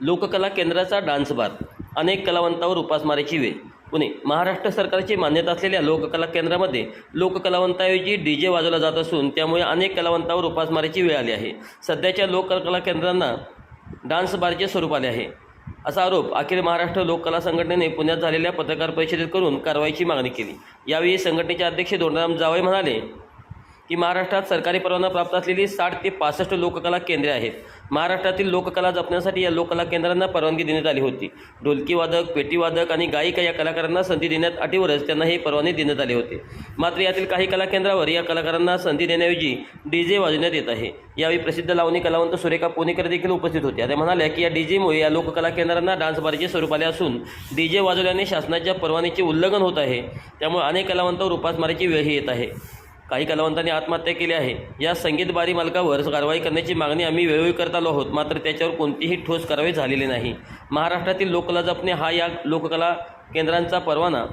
लोककला केंद्राचा dance bar. अनेक कलावंतावर उपासमारीची वेळ. पुणे महाराष्ट्र सरकारची मान्यता असलेल्या लोककला केंद्रामध्ये लोककलावंताऐवजी डी जे वाजवला जात असून त्यामुळे अनेक कलावंतावर उपासमारीची वेळ आली आहे. सध्याच्या लोककला केंद्रांना डान्स बारचे स्वरूप आले आहे. असा आरोप अखिल महाराष्ट्र लोककला संघटनेने पुण्यात झालेल्या पत्रकार परिषदेत करून कारवाईची मागणी केली. यावेळी संघटनेचे अध्यक्ष दोंडराम जावळे म्हणाले की महाराष्ट्रात सरकारी परवाना प्राप्त असलेली साठ ते पासष्ट लोककला केंद्रे आहेत. महाराष्ट्रातील लोककला जपण्यासाठी या लोककला केंद्रांना परवानगी देण्यात आली होती. ढोलकी वादक पेटीवादक आणि गायिका या कलाकारांना संधी देण्यात अटीवरच त्यांना हे परवाने देण्यात आले होते. मात्र यातील काही कला केंद्रावर या कलाकारांना संधी देण्याऐवजी डी जे वाजवण्यात येत आहे. यावेळी प्रसिद्ध लावणी कलावंत सुरेखा पुणेकर देखील उपस्थित होत्या त्या म्हणाल्या की या डी जेमुळे या लोककला केंद्रांना डान्स बारचे स्वरूप आले असून डी जे वाजवल्याने शासनाच्या परवान्याचे उल्लंघन होत आहे. त्यामुळे अनेक कलावंतावर उपासमारीची वेळही येत आहे. काही कलावंतांनी आत्महत्या केली आहे. या संगीतबारी मालकावर कारवाई करण्याची मागणी आम्ही वेळोवेळी करत आलो आहोत मात्र त्याच्यावर कोणतीही ठोस कारवाई झालेली नाही. महाराष्ट्रातील लोककला जपणे हा या लोककला केंद्रांचा परवाना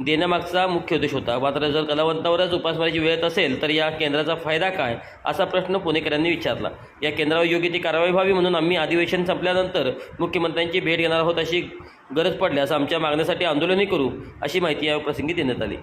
देण्यामागचा मुख्य उद्देश होता. मात्र जर कलावंतावरच उपासमारीची वेळ येत असेल तर या केंद्राचा फायदा काय असा प्रश्न पुणेकरांनी विचारला. या केंद्रावर योग्य ती कारवाई व्हावी म्हणून आम्ही अधिवेशन संपल्यानंतर मुख्यमंत्र्यांची भेट घेणार आहोत अशी गरज पडल्यास आमच्या मागण्यासाठी आंदोलनही करू अशी माहिती या प्रसंगी देण्यात आली.